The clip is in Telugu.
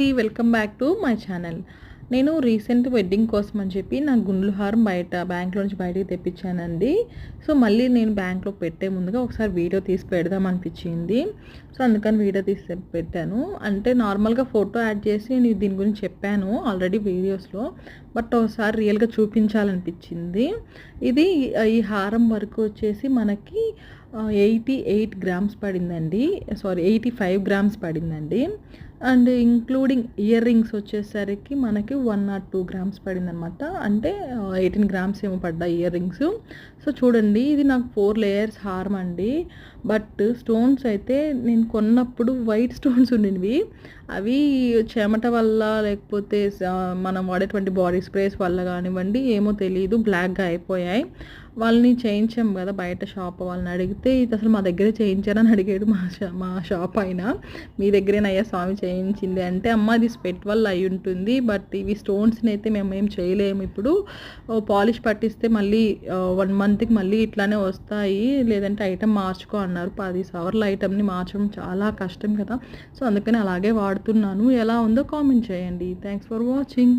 అండి welcome back to my channel. నేను రీసెంట్ వెడ్డింగ్ కోసం అని చెప్పి నా గుండ్లు హారం బయట బ్యాంక్లో నుంచి బయటకు తెప్పించానండి. సో మళ్ళీ నేను బ్యాంక్లో పెట్టే ముందుగా ఒకసారి వీడియో తీసి పెడదాం అనిపించింది. సో అందుకని వీడియో తీసి పెట్టాను. అంటే నార్మల్గా ఫోటో యాడ్ చేసి నేను దీని గురించి చెప్పాను ఆల్రెడీ వీడియోస్లో బట్ ఒకసారి రియల్గా చూపించాలనిపించింది. ఇది ఈ హారం వరకు వచ్చేసి మనకి ఎయిటీ ఎయిట్ గ్రామ్స్ పడిందండి. సారీ ఎయిటీ ఫైవ్ గ్రామ్స్ పడిందండి. అండ్ ఇంక్లూడింగ్ ఇయర్ రింగ్స్ వచ్చేసరికి మనకి వన్ నాట్ టూ గ్రామ్స్ పడిందనమాట అంటే ఎయిటీన్ గ్రామ్స్ ఏమో పడ్డాయి ఇయర్ రింగ్స్. సో చూడండి ఇది నాకు ఫోర్ లేయర్స్ హార్మ్ అండి. బట్ స్టోన్స్ అయితే నేను కొన్నప్పుడు వైట్ స్టోన్స్ ఉండినవి అవి చెమట వల్ల లేకపోతే మనం వాడేటువంటి బాడీ స్ప్రేస్ వల్ల కానివ్వండి ఏమో తెలియదు బ్లాక్గా అయిపోయాయి. వాళ్ళని చేయించాం కదా బయట షాప్ వాళ్ళని అడిగితే ఇది అసలు మా దగ్గరే చేయించారని అడిగాడు మా షా మా షాప్ అయినా మీ దగ్గరేనయ్యా స్వామి చేయించింది? అంటే అమ్మ అది స్పెట్ వల్ల అయి ఉంటుంది బట్ ఇవి స్టోన్స్ని అయితే మేము ఏం చేయలేము ఇప్పుడు. పాలిష్ పట్టిస్తే మళ్ళీ వన్ మంత్కి మళ్ళీ ఇట్లానే వస్తాయి. లేదంటే ఐటెం మార్చుకో అన్నారు. పది సవర్ల ఐటెంని మార్చడం చాలా కష్టం కదా. సో అందుకని అలాగే వాడుతున్నాను. ఎలా ఉందో కామెంట్ చేయండి. Thanks for watching.